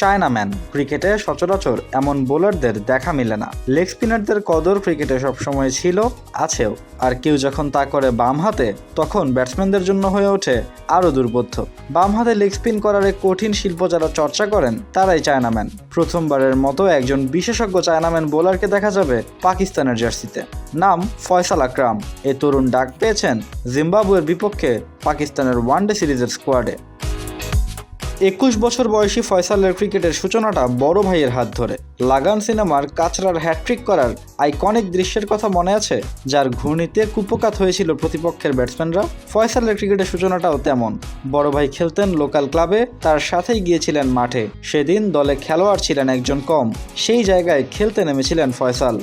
Chinaman. ক্রিকেটে সচরাচর এমন বোলারদের দেখা মিলে না। লেগ স্পিনারদের কদর ক্রিকেটে সবসময় ছিল, আছেও। আর কেউ যখন তা করে বাম হাতে, তখন ব্যাটসম্যানদের জন্য হয়ে ওঠে আরও দুর্বোধ্য। বাম হাতে লেগ স্পিন করার এক কঠিন শিল্প যারা চর্চা করেন, তারাই চায়নাম্যান। প্রথমবারের মতো একজন বিশেষজ্ঞ চায়নাম্যান বোলারকে দেখা যাবে পাকিস্তানের জার্সিতে। নাম ফয়সাল আকরাম। এ তরুণ ডাক পেয়েছেন জিম্বাবুয়ের বিপক্ষে পাকিস্তানের ওয়ানডে সিরিজের স্কোয়াডে। একুশ বছর বয়সী ফয়সালের ক্রিকেটের সূচনাটা বড় ভাইয়ের হাত ধরে। লাগান সিনেমার কাচরার হ্যাট্রিক করার আইকনিক দৃশ্যের কথা মনে আছে? যার ঘূর্ণিতে কুপকাত হয়েছিল প্রতিপক্ষের ব্যাটসম্যানরা ফয়সালের ক্রিকেটের সূচনাটাও তেমন। বড় ভাই খেলতেন লোকাল ক্লাবে তার সাথেই গিয়েছিলেন মাঠে। সেদিন দলে খেলোয়াড় ছিলেন একজন কম। সেই জায়গায় খেলতে নেমেছিলেন ফয়সাল।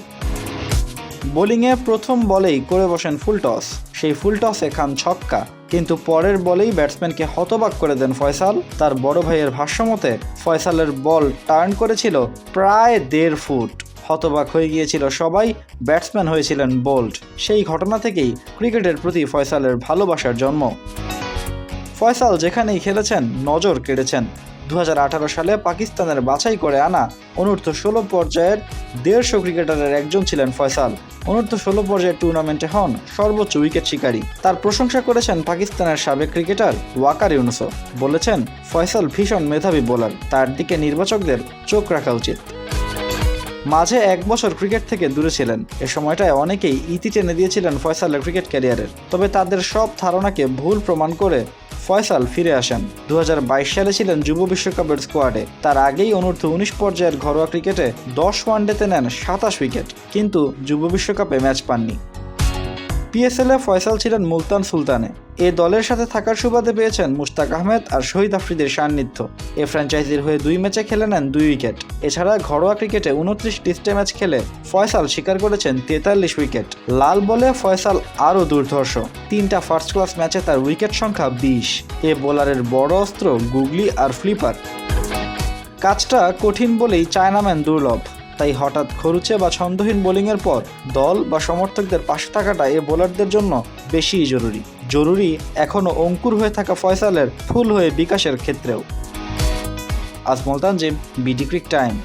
বোলিংয়ে প্রথম বলেই করে বসেন ফুল টস। সেই ফুল টসে খান ছক্কা। কিন্তু পরের বলেই ব্যাটসম্যানকে হতবাক করে দেন ফয়সাল। তার বড় ভাইয়ের ভাষ্যমতে, ফয়সালের বল টার্ন করেছিল প্রায় দেড় ফুট। হতবাক হয়ে গিয়েছিল সবাই, ব্যাটসম্যান হয়েছিলেন বোল্ট সেই ঘটনা থেকেই ক্রিকেটের প্রতি ফয়সালের ভালোবাসার জন্ম। ফয়সাল যেখানেই খেলেছেন, নজর কেড়েছেন। দুহাজার আঠারো সালে পাকিস্তানের বাছাই করে আনা অনূর্ধ্ব ষোলো পর্যায়ের দেড়শো ক্রিকেটারের একজন ছিলেন ফয়সাল। অনূর্ধ্ব ষোলো পর্যায়ের টুর্নামেন্টে হন সর্বোচ্চ উইকেট শিকারী। তার প্রশংসা করেছেন পাকিস্তানের সাবেক ক্রিকেটার ওয়াকার ইউনুসও বলেছেন, ফয়সাল ভীষণ মেধাবী বোলার। তার দিকে নির্বাচকদের চোখ রাখা উচিত। মাঝে এক বছর ক্রিকেট থেকে দূরে ছিলেন। এ সময়টায় অনেকেই ইতি টেনে দিয়েছিলেন ফয়সালের ক্রিকেট ক্যারিয়ারের। তবে তাদের সব ধারণাকে ভুল প্রমাণ করে ফয়সাল ফিরে আসেন। দু হাজার বাইশ সালে ছিলেন যুব বিশ্বকাপের স্কোয়াডে তার আগেই অনূর্ধ্ব উনিশ পর্যায়ের ঘরোয়া ক্রিকেটে দশ ওয়ানডেতে নেন সাতাশ উইকেট। কিন্তু যুব বিশ্বকাপে ম্যাচ পাননি। পিএসএলে ফয়সাল ছিলেন মুলতান সুলতানে। এ দলের সাথে থাকার সুবাদে পেয়েছেন মুশতাক আহমেদ আর শহীদ আফ্রিদির সান্নিধ্য। এ ফ্র্যাঞ্চাইজির হয়ে দুই ম্যাচে খেলে নেন দুই উইকেট। এছাড়া ঘরোয়া ক্রিকেটে উনত্রিশ টেস্টে ম্যাচ খেলে ফয়সাল স্বীকার করেছেন তেতাল্লিশ উইকেট। লাল বলে ফয়সাল আরও দুর্ধর্ষ। তিনটা ফার্স্ট ক্লাস ম্যাচে তার উইকেট সংখ্যা বিশ। এ বোলারের বড় অস্ত্র গুগলি আর ফ্লিপার। কাজটা কঠিন বলেই চায়নাম্যান দুর্লভ। তাই হঠাৎ খরুচে বা ছন্দহীন বোলিংয়ের পর দল বা সমর্থকদের পাশে থাকাটা এ বোলারদের জন্য বেশিই জরুরি। জরুরি এখনও অঙ্কুর হয়ে থাকা ফয়সালের ফুল হয়ে বিকাশের ক্ষেত্রেও। Ajmal Tanzim BD cric time.